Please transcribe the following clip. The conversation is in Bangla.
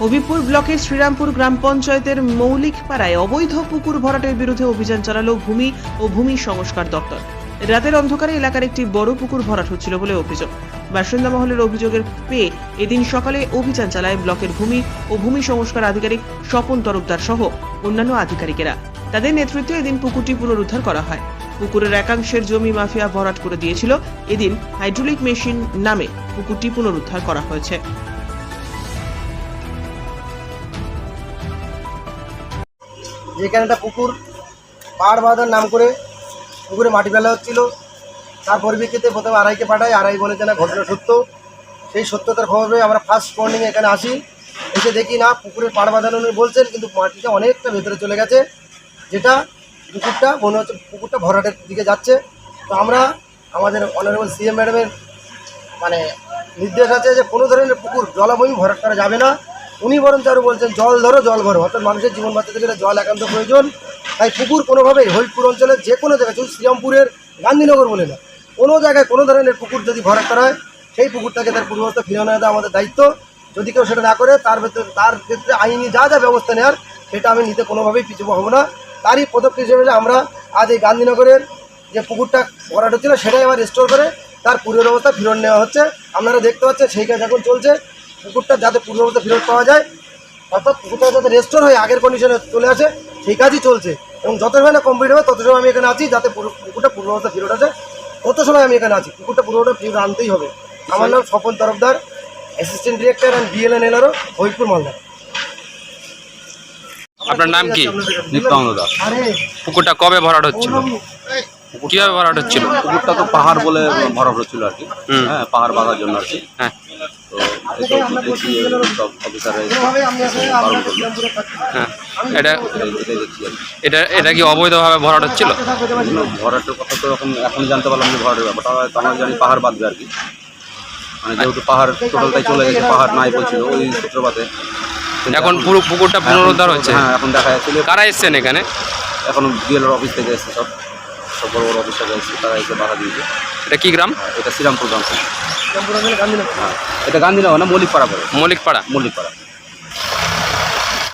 হবিপুর ব্লকের শ্রীরামপুর গ্রাম পঞ্চায়েতের মৌলিক পাড়ায় অবৈধ পুকুর ভরাটের বিরুদ্ধে অভিযান চালালো ভূমি ও ভূমি সংস্কার দপ্তর। রাতের অন্ধকারে এলাকার একটি বড় পুকুর ভরাট হচ্ছিল বলে অভিযোগ। বাসিন্দা মহলের অভিযোগের পেয়ে এদিন সকালে অভিযান চালায় ব্লকের ভূমি ও ভূমি সংস্কার আধিকারিক স্বপন তরফদার সহ অন্যান্য আধিকারিকেরা। তাদের নেতৃত্বে এদিন পুকুরটি পুনরুদ্ধার করা হয়। পুকুরের একাংশের জমি মাফিয়া ভরাট করে দিয়েছিল। এদিন হাইড্রোলিক মেশিন নামে পুকুরটি পুনরুদ্ধার করা হয়েছে। যেখানে একটা পুকুর, পাহাড় বাঁধার নাম করে পুকুরে মাটি ফেলা হচ্ছিল। তার পরিপ্রেক্ষিতে প্রথমে আড়াইকে পাঠাই আড়াই বলেছে না ঘটনা সত্য। সেই সত্যতার খবর আমরা ফার্স্ট মর্নিং এখানে আসি। এসে দেখি না, পুকুরের পাড় বাঁধানো উনি বলছেন, কিন্তু মাটিটা অনেকটা ভেতরে চলে গেছে। যেটা পুকুরটা, মনে হচ্ছে পুকুরটা ভরাটের দিকে যাচ্ছে। তো আমরা, আমাদের অনারেবল সিএম ম্যাডামের মানে নির্দেশ আছে যে কোনো ধরনের পুকুর জলাভূমি ভরাট করা যাবে না। উনি বরং আরও বলছেন, জল ধরো, জল ভরো। অর্থাৎ মানুষের জীবন বাঁচাতে গেলে জল একান্ত প্রয়োজন। তাই পুকুর কোনোভাবেই হরিপুর অঞ্চলের যে কোনো জায়গায়, শুধু শ্রীরামপুরের গান্ধীনগর বলে না, কোনো জায়গায় কোনো ধরনের পুকুর যদি ভরাট করা হয়, সেই পুকুরটাকে তার পূর্ববর্তী ফিরিয়ে দেওয়া আমাদের দায়িত্ব। যদি কেউ সেটা না করে, তার ভেতরে, তার ক্ষেত্রে আইনি যা যা ব্যবস্থা নেওয়ার, সেটা আমি নিতে কোনোভাবেই পিছু হব না। তারই পদক্ষেপ হিসেবে আমরা আজ এই গান্ধীনগরের যে পুকুরটা ভরাট হচ্ছিল, সেটাই আবার রেস্টোর করে তার পূর্বের অবস্থা ফেরত নেওয়া হচ্ছে। আপনারা দেখতে পাচ্ছেন সেই কাজ এখন চলছে পুকুরটা যাতে পূর্ব অবস্থা ফেরত পাওয়া যায় অর্থাৎ পুকুরটা যাতে রেস্টোর হয়ে আগের কন্ডিশনে চলে আসে সেই কাজই চলছে। এবং যত সময় না কমপ্লিট হবে তত সময় আমি এখানে আছি যাতে পুকুরটা পূর্ব অবস্থা ফেরত আসে। তত সময় আমি এখানে আছি। পুকুরটা পূর্ব অবস্থা ফেরত আনতেই হবে। আমার নাম Swapan Tarafdar assistant director and BLN LRO Haripur Malda. আপনার নাম কি? দাস। পুকুরটা কবে ভরাট হচ্ছিল? কীভাবে ভরাট হচ্ছিল পুকুরটা তো পাহাড় বলে ভরা হচ্ছিল আর কি। হ্যাঁ পাহাড় বাঁধার জন্য আর কি। হ্যাঁ। হ্যাঁ এটা এটা এটা কি অবৈধভাবে ভরাট হচ্ছিল ভরাটের কথা তো এখন এখন জানতে পারলাম যে ভরাটের ব্যাপারটা। তো আমরা জানি পাহাড় বাঁধবে আর কি। মানে যেহেতু পাহাড় টোটালটাই চলে গেছে পাহাড় নাই বলছিল ওই সূত্রপাতে। এখন পুরো পুকুরটা পুনরুদ্ধার হচ্ছে? হ্যাঁ এখন দেখা যাচ্ছে যে কারা এসছেন এখানে? এখন অফিস থেকে এসছে সব। সব বড় বড় অফিসার রয়েছে তারা এসে বাধা দিয়েছে এটা কি গ্রাম? আর এটা শ্রীরামপুর গ্রাম শ্রীরামপুর অঞ্চলে গান্ধীনগর। হ্যাঁ এটা গান্ধীনগর না মল্লিকপাড়া পড়ে মল্লিকপাড়া। মল্লিকপাড়া।